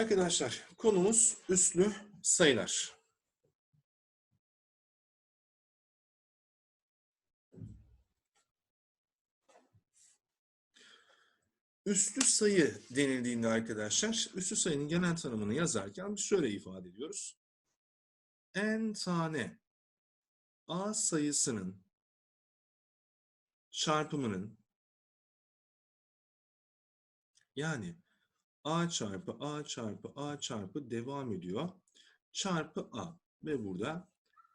Arkadaşlar konumuz üslü sayılar. Üslü sayı denildiğinde arkadaşlar, üslü sayının genel tanımını yazarken şöyle ifade ediyoruz. n tane a sayısının çarpımının yani a çarpı a çarpı a çarpı devam ediyor. Çarpı a ve burada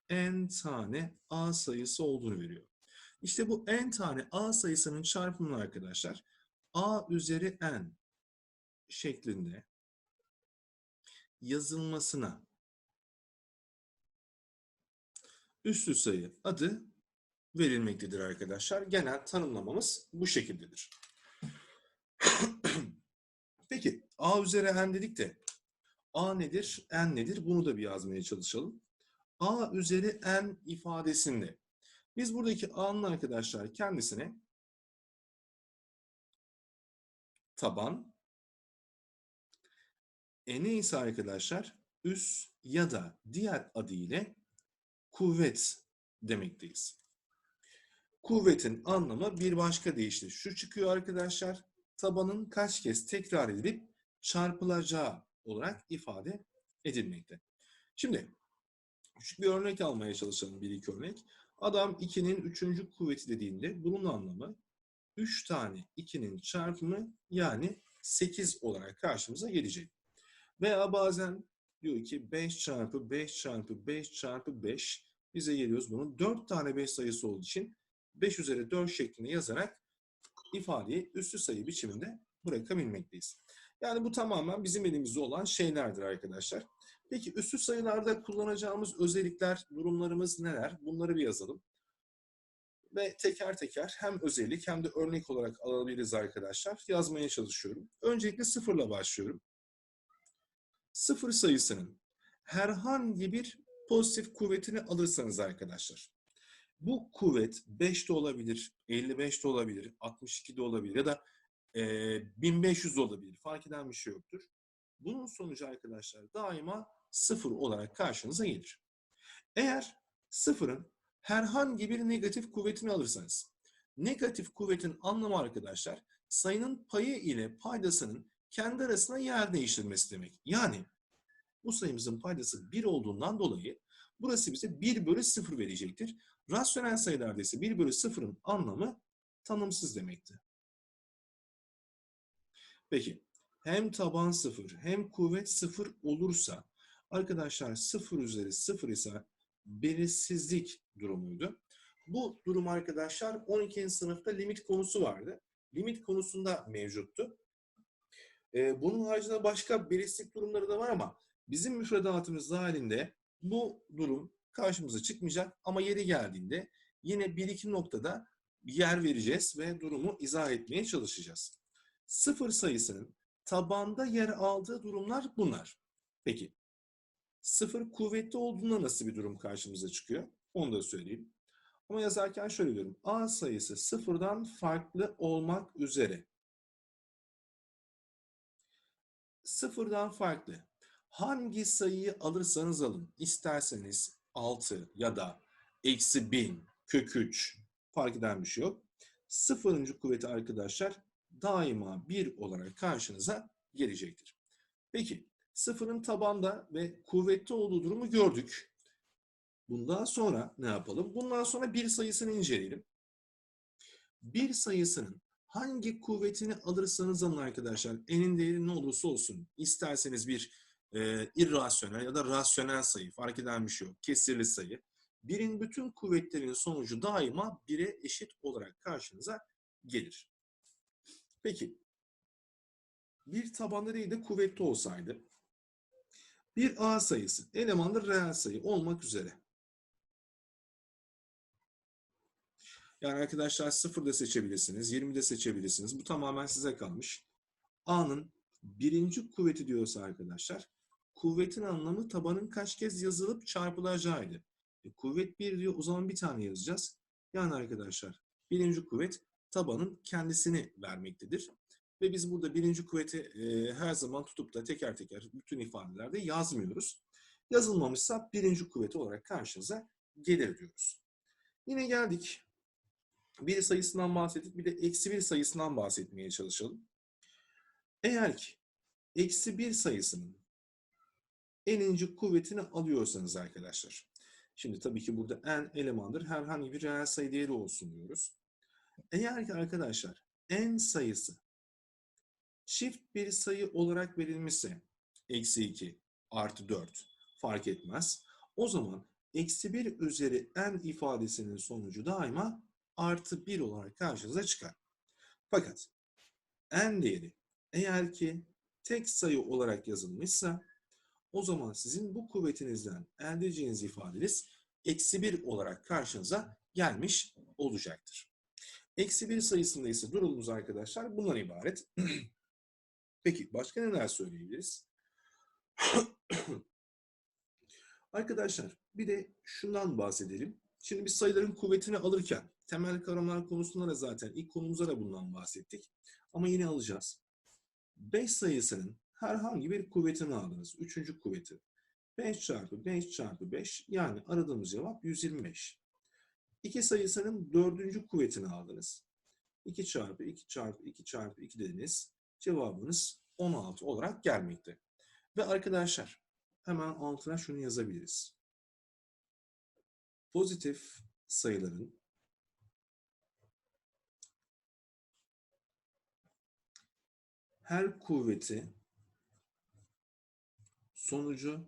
n tane a sayısı olduğunu veriyor. İşte bu n tane a sayısının çarpımını arkadaşlar a üzeri n şeklinde yazılmasına üslü sayı adı verilmektedir arkadaşlar. Genel tanımlamamız bu şekildedir. Peki a üzeri n dedik de a nedir, n nedir? Bunu da bir yazmaya çalışalım. a üzeri n ifadesinde biz buradaki a'nın arkadaşlar kendisine taban, n'e ise arkadaşlar üs ya da diğer adı ile kuvvet demekteyiz. Kuvvetin anlamı bir başka deyişle şu çıkıyor arkadaşlar. Tabanın kaç kez tekrar edilip çarpılacağı olarak ifade edilmekte. Şimdi küçük bir örnek almaya çalışalım. Bir iki örnek. Adam 2'nin 3. kuvveti dediğinde bunun anlamı 3 tane 2'nin çarpımı yani 8 olarak karşımıza gelecek. Veya bazen diyor ki 5 çarpı 5 çarpı 5 çarpı 5 bize geliyoruz bunun 4 tane 5 sayısı olduğu için 5 üzeri 4 şeklinde yazarak ifadeyi üslü sayı biçiminde bırakabilmekteyiz. Yani bu tamamen bizim elimizde olan şeylerdir arkadaşlar. Peki üslü sayılarda kullanacağımız özellikler, durumlarımız neler? Bunları bir yazalım. Ve teker teker hem özellik hem de örnek olarak alabiliriz arkadaşlar. Yazmaya çalışıyorum. Öncelikle sıfırla başlıyorum. Sıfır sayısının herhangi bir pozitif kuvvetini alırsanız arkadaşlar. Bu kuvvet 5 de olabilir, 55 de olabilir, 62 de olabilir ya da e, 1500 de olabilir. Fark eden bir şey yoktur. Bunun sonucu arkadaşlar daima sıfır olarak karşınıza gelir. Eğer sıfırın herhangi bir negatif kuvvetini alırsanız, negatif kuvvetin anlamı arkadaşlar sayının payı ile paydasının kendi arasında yer değiştirmesi demek. Yani bu sayımızın paydası 1 olduğundan dolayı burası bize 1 bölü 0 verecektir. Rasyonel sayılarda ise 1 bölü 0'ın anlamı tanımsız demekti. Peki hem taban 0 hem kuvvet 0 olursa arkadaşlar 0 üzeri 0 ise belirsizlik durumuydu. Bu durum arkadaşlar 12. sınıfta limit konusu vardı. Limit konusunda mevcuttu. Ee, bunun haricinde başka belirsizlik durumları da var ama bizim müfredatımız dahilinde bu durum karşımıza çıkmayacak ama yeri geldiğinde yine bir iki noktada yer vereceğiz ve durumu izah etmeye çalışacağız. Sıfır sayısının tabanda yer aldığı durumlar bunlar. Peki sıfır kuvvetli olduğunda nasıl bir durum karşımıza çıkıyor? Onu da söyleyeyim. Ama yazarken şöyle diyorum. A sayısı sıfırdan farklı olmak üzere. Sıfırdan farklı. Hangi sayıyı alırsanız alın. İsterseniz 6 ya da eksi 1000, kök 3 fark eden bir şey yok. Sıfırıncı kuvveti arkadaşlar daima 1 olarak karşınıza gelecektir. Peki sıfırın tabanda ve kuvvetli olduğu durumu gördük. Bundan sonra ne yapalım? Bundan sonra bir sayısını inceleyelim. Bir sayısının hangi kuvvetini alırsanız alın arkadaşlar, n'in değeri ne olursa olsun, isterseniz bir e, irrasyonel ya da rasyonel sayı, fark eden bir şey yok, kesirli sayı. Birin bütün kuvvetlerinin sonucu daima bire eşit olarak karşınıza gelir. Peki, bir tabanda değil de kuvvetli olsaydı, bir A sayısı, elemanlı reel sayı olmak üzere. Yani arkadaşlar 0 da seçebilirsiniz, 20 de seçebilirsiniz. Bu tamamen size kalmış. A'nın birinci kuvveti diyorsa arkadaşlar, kuvvetin anlamı tabanın kaç kez yazılıp çarpılacağıydı. E, kuvvet 1 diyor, o zaman bir tane yazacağız. Yani arkadaşlar birinci kuvvet tabanın kendisini vermektedir. Ve biz burada birinci kuvveti e, her zaman tutup da teker teker bütün ifadelerde yazmıyoruz. Yazılmamışsa birinci kuvveti olarak karşınıza gelir diyoruz. Yine geldik. Bir sayısından bahsettik. Bir de eksi bir sayısından bahsetmeye çalışalım. Eğer ki eksi bir sayısının eninci kuvvetini alıyorsanız arkadaşlar. Şimdi tabii ki burada n elemandır. Herhangi bir reel sayı değeri olsun diyoruz. Eğer ki arkadaşlar n sayısı çift bir sayı olarak verilmişse eksi 2 artı 4 fark etmez. O zaman eksi 1 üzeri n ifadesinin sonucu daima artı 1 olarak karşınıza çıkar. Fakat n değeri eğer ki tek sayı olarak yazılmışsa o zaman sizin bu kuvvetinizden elde edeceğiniz ifadeniz eksi 1 olarak karşınıza gelmiş olacaktır. Eksi 1 sayısında ise durumumuz arkadaşlar bundan ibaret. Peki başka neler söyleyebiliriz? arkadaşlar bir de şundan bahsedelim. Şimdi biz sayıların kuvvetini alırken temel kavramlar konusunda da zaten ilk konumuza da bundan bahsettik. Ama yine alacağız. 5 sayısının herhangi bir kuvvetini aldınız. Üçüncü kuvveti. 5 çarpı 5 çarpı 5 yani aradığımız cevap 125. 2 sayısının dördüncü kuvvetini aldınız. 2 çarpı 2 çarpı 2 çarpı 2 dediniz. Cevabınız 16 olarak gelmekte. Ve arkadaşlar hemen altına şunu yazabiliriz. Pozitif sayıların her kuvveti sonucu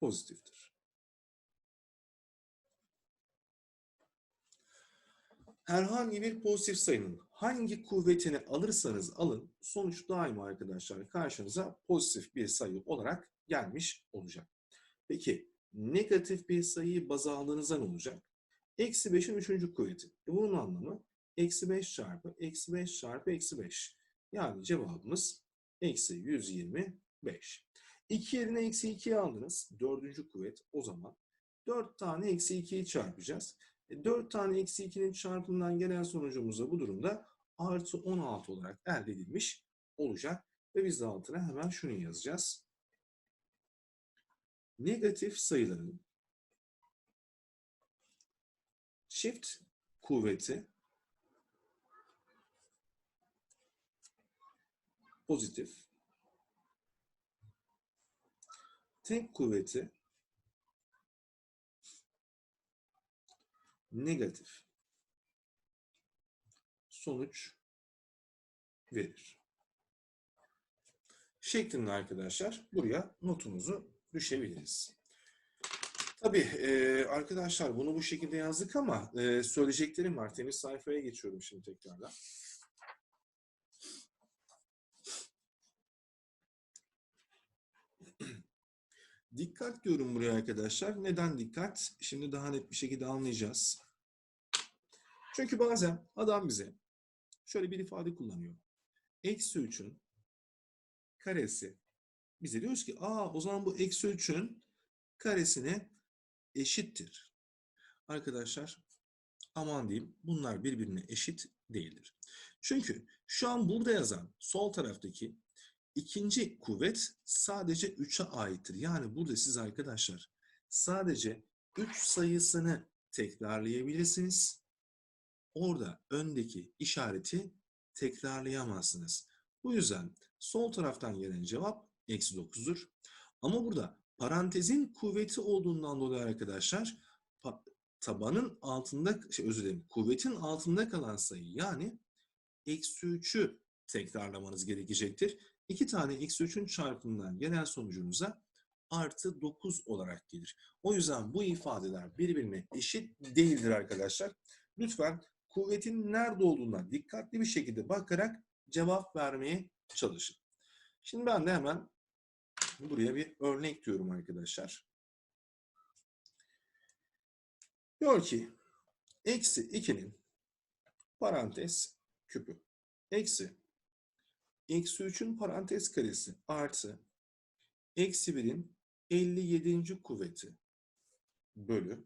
pozitiftir. Herhangi bir pozitif sayının hangi kuvvetini alırsanız alın sonuç daima arkadaşlar karşınıza pozitif bir sayı olarak gelmiş olacak. Peki negatif bir sayıyı baz aldığınızda ne olacak? Eksi 5'in üçüncü kuvveti. E bunun anlamı eksi 5 çarpı eksi 5 çarpı eksi 5. Yani cevabımız eksi 125. 2 yerine eksi 2'yi aldınız. Dördüncü kuvvet o zaman. 4 tane eksi 2'yi çarpacağız. E 4 tane eksi 2'nin çarpımından gelen sonucumuz da bu durumda artı 16 olarak elde edilmiş olacak. Ve biz de altına hemen şunu yazacağız. Negatif sayıların çift kuvveti pozitif. Tek kuvveti negatif. Sonuç verir. Şeklinde arkadaşlar buraya notumuzu düşebiliriz. Tabii e, arkadaşlar bunu bu şekilde yazdık ama e, söyleyeceklerim var. Temiz sayfaya geçiyorum şimdi tekrardan. Dikkat diyorum buraya arkadaşlar. Neden dikkat? Şimdi daha net bir şekilde anlayacağız. Çünkü bazen adam bize şöyle bir ifade kullanıyor. Eksi 3'ün karesi. Bize diyoruz ki aa o zaman bu eksi 3'ün karesine eşittir. Arkadaşlar aman diyeyim bunlar birbirine eşit değildir. Çünkü şu an burada yazan sol taraftaki İkinci kuvvet sadece 3'e aittir. Yani burada siz arkadaşlar sadece 3 sayısını tekrarlayabilirsiniz. Orada öndeki işareti tekrarlayamazsınız. Bu yüzden sol taraftan gelen cevap eksi 9'dur. Ama burada parantezin kuvveti olduğundan dolayı arkadaşlar tabanın altında, şey özür dilerim, kuvvetin altında kalan sayı yani eksi 3'ü tekrarlamanız gerekecektir. 2 tane x3'ün çarpımından gelen sonucunuza artı 9 olarak gelir. O yüzden bu ifadeler birbirine eşit değildir arkadaşlar. Lütfen kuvvetin nerede olduğuna dikkatli bir şekilde bakarak cevap vermeye çalışın. Şimdi ben de hemen buraya bir örnek diyorum arkadaşlar. Diyor ki eksi 2'nin parantez küpü eksi eksi 3'ün parantez karesi artı eksi 1'in 57. kuvveti bölü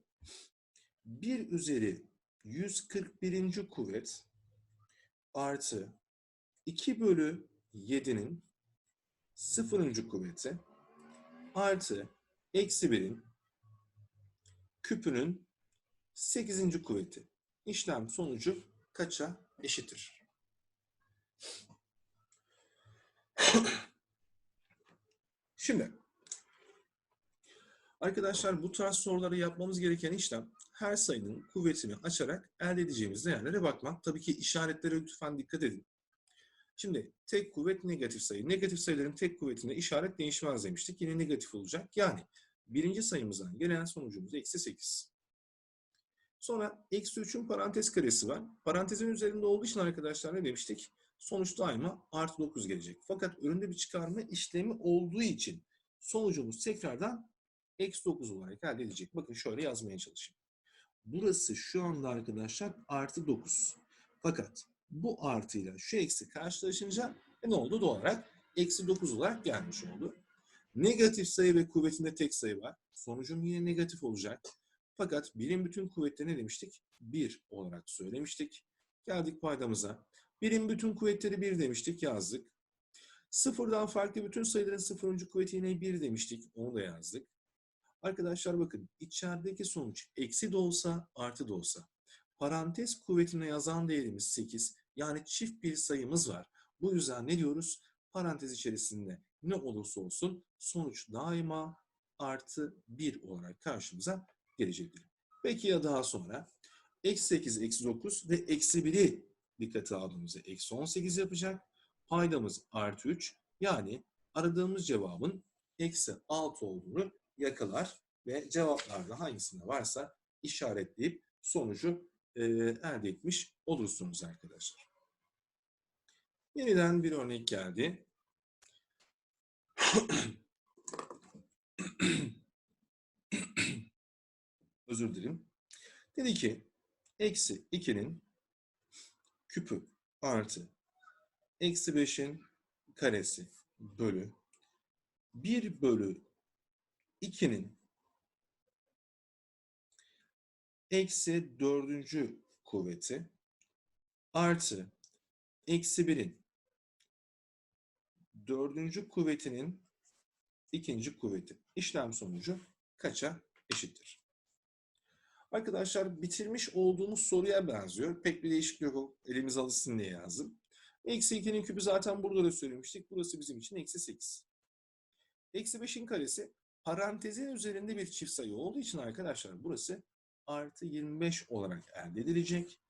1 üzeri 141. kuvvet artı 2 bölü 7'nin sıfırıncı kuvveti artı eksi 1'in küpünün 8. kuvveti. İşlem sonucu kaça eşittir? Şimdi arkadaşlar bu tarz soruları yapmamız gereken işlem her sayının kuvvetini açarak elde edeceğimiz değerlere bakmak. Tabii ki işaretlere lütfen dikkat edin. Şimdi tek kuvvet negatif sayı. Negatif sayıların tek kuvvetinde işaret değişmez demiştik. Yine negatif olacak. Yani birinci sayımızdan gelen sonucumuz eksi 8. Sonra eksi 3'ün parantez karesi var. Parantezin üzerinde olduğu için arkadaşlar ne demiştik? Sonuç daima artı 9 gelecek. Fakat önünde bir çıkarma işlemi olduğu için sonucumuz tekrardan eksi 9 olarak elde edecek. Bakın şöyle yazmaya çalışayım. Burası şu anda arkadaşlar artı 9. Fakat bu artıyla şu eksi karşılaşınca e ne oldu? Doğal olarak eksi 9 olarak gelmiş oldu. Negatif sayı ve kuvvetinde tek sayı var. Sonucum yine negatif olacak. Fakat birim bütün kuvvetleri ne demiştik? 1 olarak söylemiştik. Geldik paydamıza. Birim bütün kuvvetleri 1 demiştik, yazdık. Sıfırdan farklı bütün sayıların sıfırıncı kuvveti yine 1 demiştik, onu da yazdık. Arkadaşlar bakın, içerideki sonuç eksi de olsa, artı da olsa. Parantez kuvvetine yazan değerimiz 8, yani çift bir sayımız var. Bu yüzden ne diyoruz? Parantez içerisinde ne olursa olsun sonuç daima artı 1 olarak karşımıza gelecektir. Peki ya daha sonra? Eksi 8, eksi 9 ve eksi 1'i dikkate aldığımızda eksi 18 yapacak. Paydamız artı 3. Yani aradığımız cevabın eksi 6 olduğunu yakalar ve cevaplarda hangisinde varsa işaretleyip sonucu e, elde etmiş olursunuz arkadaşlar. Yeniden bir örnek geldi. Özür dilerim. Dedi ki eksi 2'nin küpü artı eksi 5'in karesi bölü 1 bölü 2'nin eksi dördüncü kuvveti artı eksi 1'in dördüncü kuvvetinin ikinci kuvveti. İşlem sonucu kaça eşittir? Arkadaşlar bitirmiş olduğumuz soruya benziyor. Pek bir değişiklik yok. Elimiz alışsın diye yazdım. Eksi 2'nin küpü zaten burada da söylemiştik. Burası bizim için eksi 8. Eksi 5'in karesi parantezin üzerinde bir çift sayı olduğu için arkadaşlar burası artı 25 olarak elde edilecek.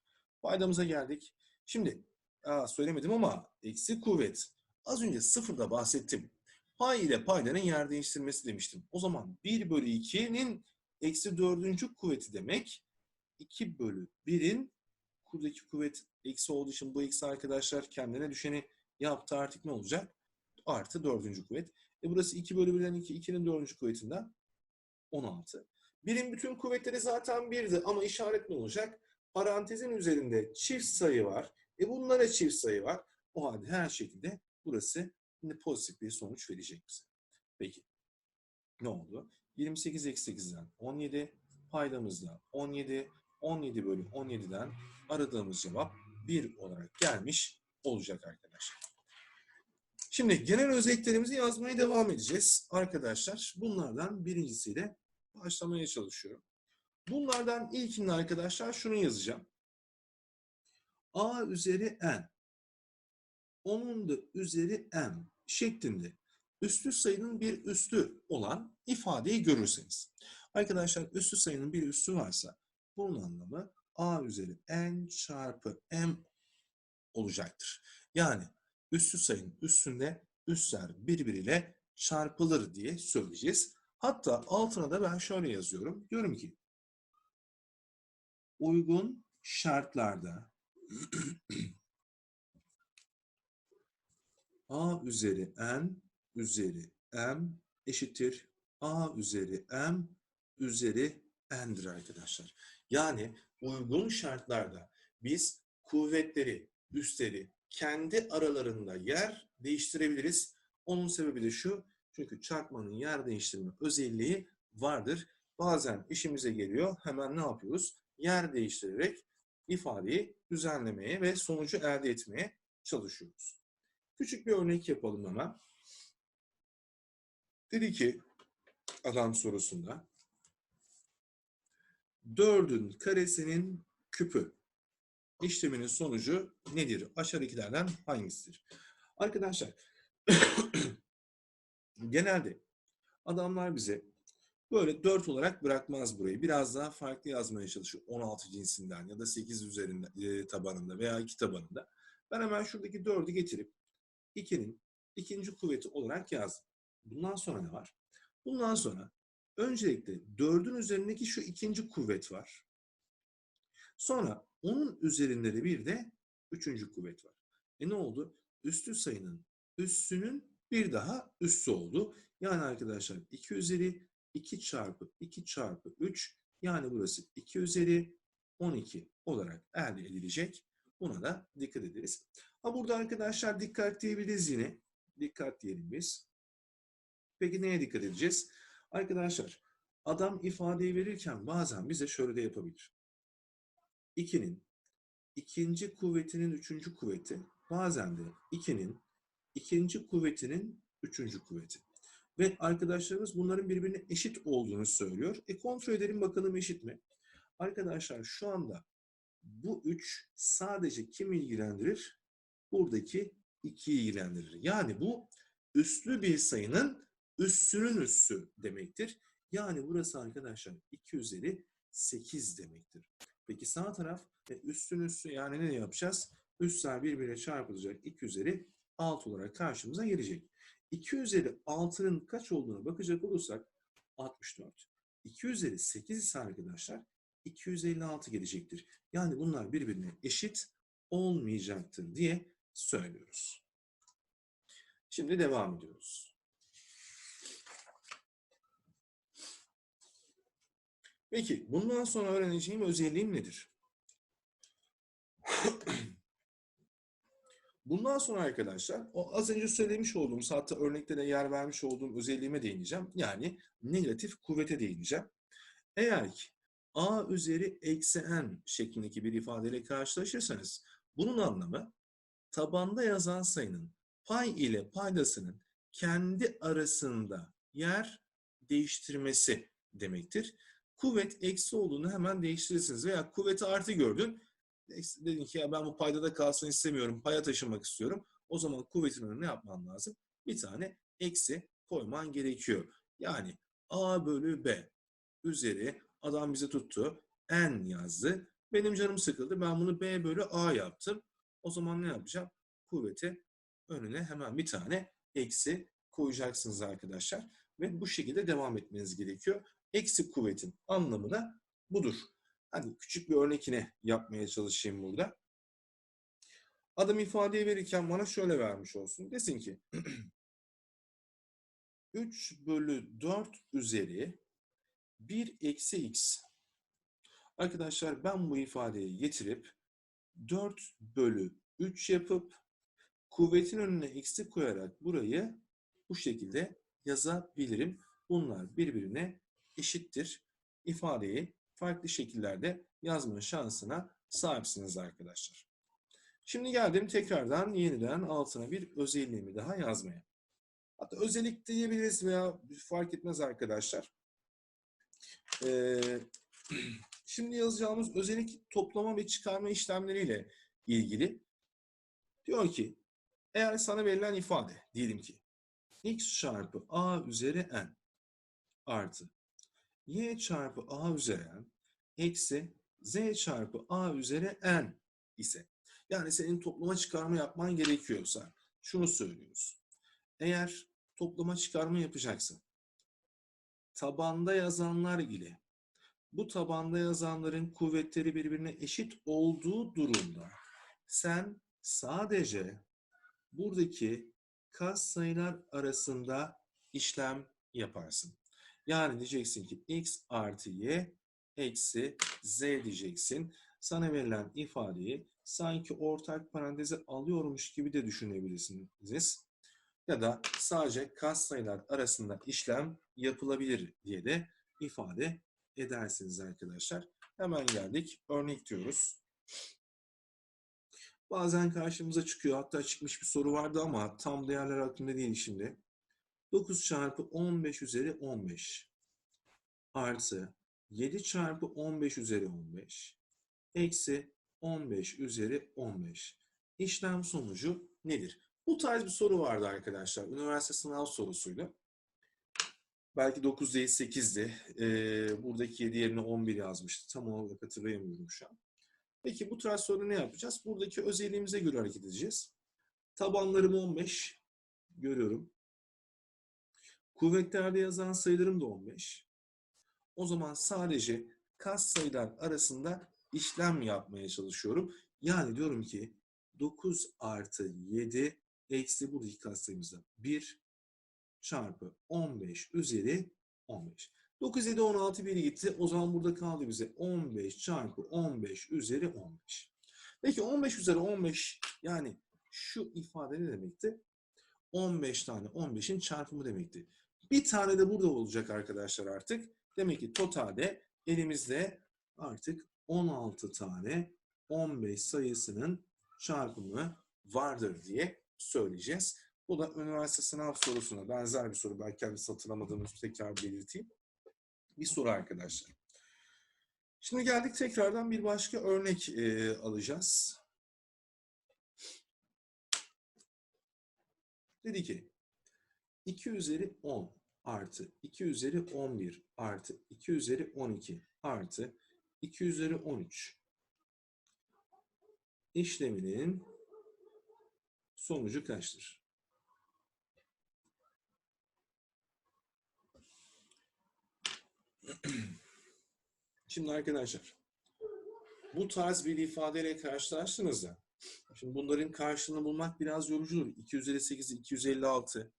Paydamıza geldik. Şimdi aa, söylemedim ama eksi kuvvet. Az önce sıfırda bahsettim. Pay ile paydanın yer değiştirmesi demiştim. O zaman 1 bölü 2'nin eksi dördüncü kuvveti demek 2 bölü 1'in kurdaki kuvvet eksi olduğu için bu eksi arkadaşlar kendine düşeni yaptı artık ne olacak? Artı dördüncü kuvvet. E burası 2 bölü 1'den 2, 2'nin dördüncü kuvvetinden 16. Birin bütün kuvvetleri zaten 1'di ama işaret ne olacak? Parantezin üzerinde çift sayı var. E bunlara çift sayı var. O halde her şekilde burası pozitif bir sonuç verecek bize. Peki. Ne oldu? 28 eksi 8'den 17, paydamızda 17, 17 bölü 17'den aradığımız cevap 1 olarak gelmiş olacak arkadaşlar. Şimdi genel özelliklerimizi yazmaya devam edeceğiz arkadaşlar. Bunlardan birincisiyle başlamaya çalışıyorum. Bunlardan ilkinde arkadaşlar şunu yazacağım. A üzeri n. Onun da üzeri m şeklinde üstü sayının bir üstü olan ifadeyi görürseniz. Arkadaşlar üstü sayının bir üstü varsa bunun anlamı a üzeri n çarpı m olacaktır. Yani üstü sayının üstünde üstler birbiriyle çarpılır diye söyleyeceğiz. Hatta altına da ben şöyle yazıyorum. Diyorum ki uygun şartlarda a üzeri n üzeri m eşittir a üzeri m üzeri n'dir arkadaşlar. Yani uygun şartlarda biz kuvvetleri, üstleri kendi aralarında yer değiştirebiliriz. Onun sebebi de şu. Çünkü çarpmanın yer değiştirme özelliği vardır. Bazen işimize geliyor. Hemen ne yapıyoruz? Yer değiştirerek ifadeyi düzenlemeye ve sonucu elde etmeye çalışıyoruz. Küçük bir örnek yapalım hemen. Dedi ki adam sorusunda 4'ün karesinin küpü işleminin sonucu nedir? Aşağıdakilerden hangisidir? Arkadaşlar genelde adamlar bize böyle 4 olarak bırakmaz burayı. Biraz daha farklı yazmaya çalışıyor. 16 cinsinden ya da 8 üzerinde e, tabanında veya 2 tabanında. Ben hemen şuradaki 4'ü getirip 2'nin ikinci kuvveti olarak yazdım. Bundan sonra ne var? Bundan sonra öncelikle 4'ün üzerindeki şu ikinci kuvvet var. Sonra onun üzerinde de bir de üçüncü kuvvet var. E ne oldu? Üstü sayının üssünün bir daha üssü oldu. Yani arkadaşlar 2 üzeri 2 çarpı 2 çarpı 3 yani burası 2 üzeri 12 olarak elde edilecek. Buna da dikkat ederiz. Ha burada arkadaşlar dikkat diyebiliriz yine. Dikkat diyelim biz. Peki neye dikkat edeceğiz? Arkadaşlar adam ifadeyi verirken bazen bize şöyle de yapabilir. 2'nin ikinci kuvvetinin üçüncü kuvveti bazen de 2'nin ikinci kuvvetinin üçüncü kuvveti. Ve arkadaşlarımız bunların birbirine eşit olduğunu söylüyor. E kontrol edelim bakalım eşit mi? Arkadaşlar şu anda bu 3 sadece kim ilgilendirir? Buradaki 2'yi ilgilendirir. Yani bu üslü bir sayının üssünün üssü demektir. Yani burası arkadaşlar 2 üzeri 8 demektir. Peki sağ taraf e, üstün üssü yani ne yapacağız? Üsler birbirine çarpılacak 2 üzeri 6 olarak karşımıza gelecek. 2 üzeri 6'nın kaç olduğuna bakacak olursak 64. 2 üzeri 8 ise arkadaşlar 256 gelecektir. Yani bunlar birbirine eşit olmayacaktır diye söylüyoruz. Şimdi devam ediyoruz. Peki bundan sonra öğreneceğim özelliğim nedir? Bundan sonra arkadaşlar o az önce söylemiş olduğum hatta örnekte de yer vermiş olduğum özelliğime değineceğim. Yani negatif kuvvete değineceğim. Eğer ki a üzeri eksi n şeklindeki bir ifadeyle karşılaşırsanız bunun anlamı tabanda yazan sayının pay ile paydasının kendi arasında yer değiştirmesi demektir. Kuvvet eksi olduğunu hemen değiştirirsiniz veya kuvveti artı gördün. Dedin ki ya ben bu paydada kalsın istemiyorum, paya taşımak istiyorum. O zaman kuvvetin önüne ne yapman lazım? Bir tane eksi koyman gerekiyor. Yani a bölü b üzeri adam bize tuttu. n yazdı. Benim canım sıkıldı. Ben bunu b bölü a yaptım. O zaman ne yapacağım? Kuvveti önüne hemen bir tane eksi koyacaksınız arkadaşlar. Ve bu şekilde devam etmeniz gerekiyor. Eksi kuvvetin anlamı da budur. Hadi küçük bir örnekine yapmaya çalışayım burada. Adam ifadeyi verirken bana şöyle vermiş olsun. Desin ki 3 bölü 4 üzeri 1 eksi x. Arkadaşlar ben bu ifadeyi getirip 4 bölü 3 yapıp kuvvetin önüne eksi koyarak burayı bu şekilde yazabilirim. Bunlar birbirine eşittir. İfadeyi farklı şekillerde yazma şansına sahipsiniz arkadaşlar. Şimdi geldim tekrardan yeniden altına bir özelliğimi daha yazmaya. Hatta özellik diyebiliriz veya fark etmez arkadaşlar. Ee, şimdi yazacağımız özellik toplama ve çıkarma işlemleriyle ilgili. Diyor ki eğer sana verilen ifade diyelim ki x çarpı a üzeri n artı y çarpı a üzeri n eksi z çarpı a üzeri n ise yani senin toplama çıkarma yapman gerekiyorsa şunu söylüyoruz. Eğer toplama çıkarma yapacaksın tabanda yazanlar ile bu tabanda yazanların kuvvetleri birbirine eşit olduğu durumda sen sadece buradaki kas sayılar arasında işlem yaparsın. Yani diyeceksin ki x artı y eksi z diyeceksin. Sana verilen ifadeyi sanki ortak paranteze alıyormuş gibi de düşünebilirsiniz. Ya da sadece kas sayılar arasında işlem yapılabilir diye de ifade edersiniz arkadaşlar. Hemen geldik. Örnek diyoruz. Bazen karşımıza çıkıyor. Hatta çıkmış bir soru vardı ama tam değerler aklımda değil şimdi. 9 çarpı 15 üzeri 15 artı 7 çarpı 15 üzeri 15 eksi 15 üzeri 15. İşlem sonucu nedir? Bu tarz bir soru vardı arkadaşlar. Üniversite sınav sorusuydu. Belki 9 değil 8'di. Ee, buradaki 7 yerine 11 yazmıştı. Tam olarak hatırlayamıyorum şu an. Peki bu tarz soru ne yapacağız? Buradaki özelliğimize göre hareket edeceğiz. Tabanlarım 15. Görüyorum. Kuvvetlerde yazan sayılarım da 15. O zaman sadece kas sayılar arasında işlem yapmaya çalışıyorum. Yani diyorum ki 9 artı 7 eksi buradaki kas sayımızda 1 çarpı 15 üzeri 15. 9, 7, 16 1 gitti. O zaman burada kaldı bize 15 çarpı 15 üzeri 15. Peki 15 üzeri 15 yani şu ifade ne demekti? 15 tane 15'in çarpımı demekti. Bir tane de burada olacak arkadaşlar artık. Demek ki totalde elimizde artık 16 tane 15 sayısının çarpımı vardır diye söyleyeceğiz. Bu da üniversite sınav sorusuna benzer bir soru. Belki kendisi hatırlamadığımız tekrar belirteyim. Bir soru arkadaşlar. Şimdi geldik tekrardan bir başka örnek e, alacağız. Dedi ki 2 üzeri 10 artı 2 üzeri 11 artı 2 üzeri 12 artı 2 üzeri 13 işleminin sonucu kaçtır? Şimdi arkadaşlar bu tarz bir ifadeyle karşılaştığınızda şimdi bunların karşılığını bulmak biraz yorucudur. 2 üzeri 8, 2 üzeri 6,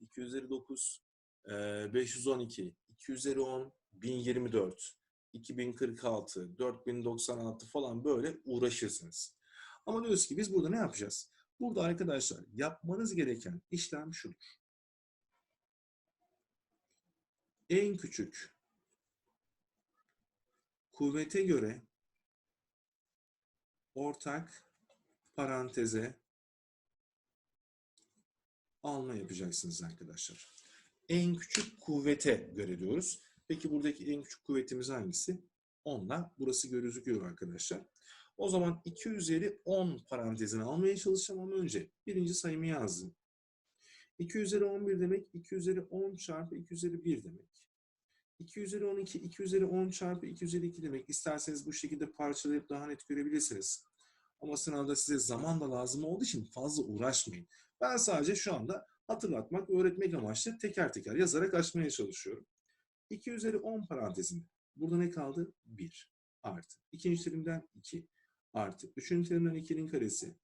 2 üzeri 9, 512, 2 üzeri 10, 1024, 2046, 4096 falan böyle uğraşırsınız. Ama diyoruz ki biz burada ne yapacağız? Burada arkadaşlar yapmanız gereken işlem şudur. En küçük kuvvete göre ortak paranteze alma yapacaksınız arkadaşlar. En küçük kuvvete göre diyoruz. Peki buradaki en küçük kuvvetimiz hangisi? 10'la. Burası gözüküyor arkadaşlar. O zaman 2 üzeri 10 parantezini almaya çalışacağım ama önce birinci sayımı yazdım. 2 üzeri 11 demek 2 üzeri 10 çarpı 2 üzeri 1 demek. 2 üzeri 12, 2 üzeri 10 çarpı 2 üzeri 2 demek. İsterseniz bu şekilde parçalayıp daha net görebilirsiniz. Ama sınavda size zaman da lazım olduğu için fazla uğraşmayın. Ben sadece şu anda hatırlatmak, öğretmek amaçlı teker teker yazarak açmaya çalışıyorum. 2 üzeri 10 parantezinde. Burada ne kaldı? 1 artı. İkinci terimden 2 artı. Üçüncü terimden 2'nin karesi.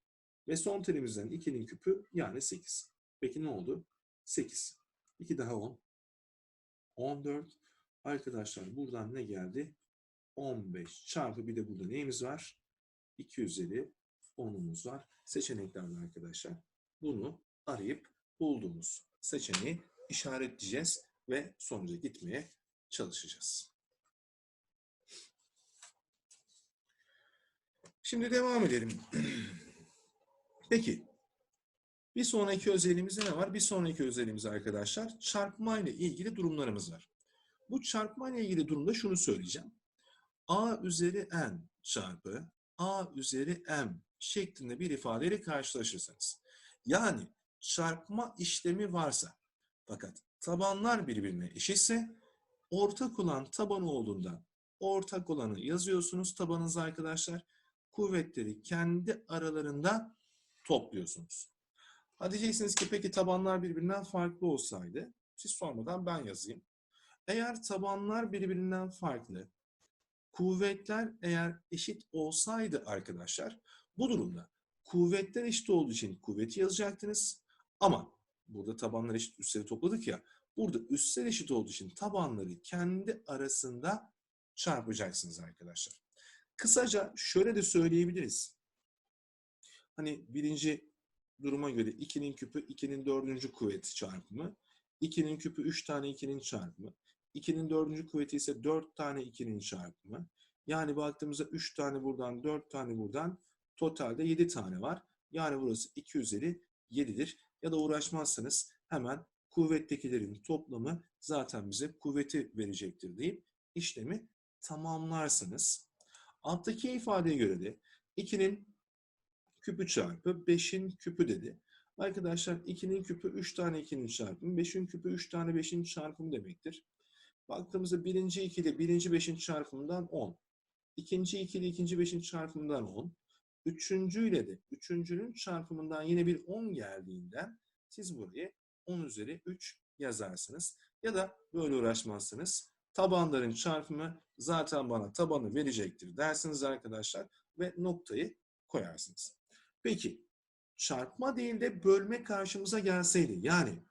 Ve son terimizden 2'nin küpü yani 8. Peki ne oldu? 8. 2 daha 10. 14. Arkadaşlar buradan ne geldi? 15 çarpı bir de burada neyimiz var? 2 üzeri 10'umuz var. Seçeneklerde arkadaşlar bunu arayıp bulduğumuz seçeneği işaretleyeceğiz ve sonuca gitmeye çalışacağız. Şimdi devam edelim. Peki, bir sonraki özelliğimizde ne var? Bir sonraki özelliğimiz arkadaşlar çarpma ile ilgili durumlarımız var. Bu çarpma ile ilgili durumda şunu söyleyeceğim. A üzeri n çarpı A üzeri m şeklinde bir ifadeyle karşılaşırsanız. Yani çarpma işlemi varsa fakat tabanlar birbirine eşitse ortak olan taban olduğunda ortak olanı yazıyorsunuz tabanınıza arkadaşlar. Kuvvetleri kendi aralarında topluyorsunuz. Ha diyeceksiniz ki peki tabanlar birbirinden farklı olsaydı siz sormadan ben yazayım. Eğer tabanlar birbirinden farklı, kuvvetler eğer eşit olsaydı arkadaşlar bu durumda kuvvetler eşit olduğu için kuvveti yazacaktınız. Ama burada tabanlar eşit üstleri topladık ya. Burada üstler eşit olduğu için tabanları kendi arasında çarpacaksınız arkadaşlar. Kısaca şöyle de söyleyebiliriz. Hani birinci duruma göre 2'nin küpü 2'nin dördüncü kuvveti çarpımı. 2'nin küpü 3 tane 2'nin çarpımı. 2'nin dördüncü kuvveti ise 4 tane 2'nin çarpımı. Yani baktığımızda 3 tane buradan 4 tane buradan Totalde 7 tane var. Yani burası 2 üzeri 7'dir. Ya da uğraşmazsanız hemen kuvvettekilerin toplamı zaten bize kuvveti verecektir deyip işlemi tamamlarsınız. Alttaki ifadeye göre de 2'nin küpü çarpı 5'in küpü dedi. Arkadaşlar 2'nin küpü 3 tane 2'nin çarpımı, 5'in küpü 3 tane 5'in çarpımı demektir. Baktığımızda birinci 2 ile birinci 5'in çarpımından 10. İkinci 2 ile ikinci 5'in çarpımından 10. Üçüncüyle de üçüncünün çarpımından yine bir 10 geldiğinden siz buraya 10 üzeri 3 yazarsınız. Ya da böyle uğraşmazsınız. Tabanların çarpımı zaten bana tabanı verecektir dersiniz arkadaşlar ve noktayı koyarsınız. Peki çarpma değil de bölme karşımıza gelseydi yani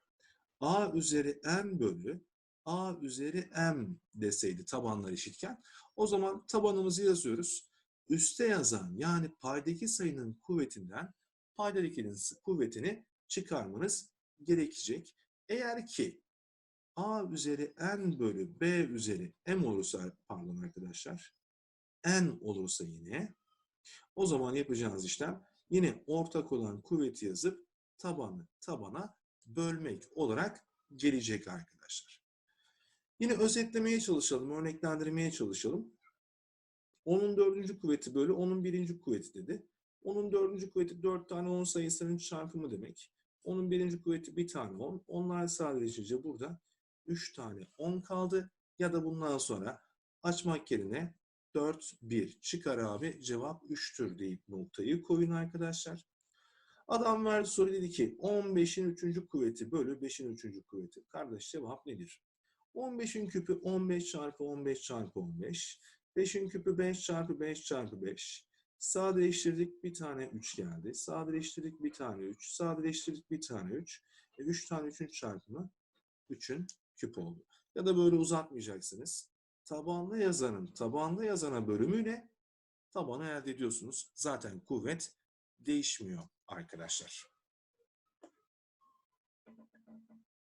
a üzeri m bölü a üzeri m deseydi tabanlar eşitken o zaman tabanımızı yazıyoruz. Üste yazan yani paydaki sayının kuvvetinden paydadakinin kuvvetini çıkarmanız gerekecek. Eğer ki a üzeri n bölü b üzeri m olursa pardon arkadaşlar n olursa yine o zaman yapacağınız işlem yine ortak olan kuvveti yazıp tabanı tabana bölmek olarak gelecek arkadaşlar. Yine özetlemeye çalışalım, örneklendirmeye çalışalım. Onun dördüncü kuvveti bölü onun birinci kuvveti dedi. Onun dördüncü kuvveti dört tane on sayısının çarpımı demek. Onun birinci kuvveti bir tane on. Onlar sadece burada üç tane on kaldı. Ya da bundan sonra açmak yerine 4, 1 çıkar abi cevap 3'tür deyip noktayı koyun arkadaşlar. Adam verdi soru dedi ki 15'in 3. kuvveti bölü 5'in 3. kuvveti. Kardeş cevap nedir? 15'in küpü 15 çarpı 15 çarpı 15. 5'in küpü 5 çarpı 5 çarpı 5. Sadeleştirdik bir tane 3 geldi. Sadeleştirdik bir tane 3. Sadeleştirdik bir tane 3. E, 3 tane 3'ün çarpımı 3'ün küp oldu. Ya da böyle uzatmayacaksınız. Tabanlı yazanın tabanlı yazana bölümüyle tabanı elde ediyorsunuz. Zaten kuvvet değişmiyor arkadaşlar.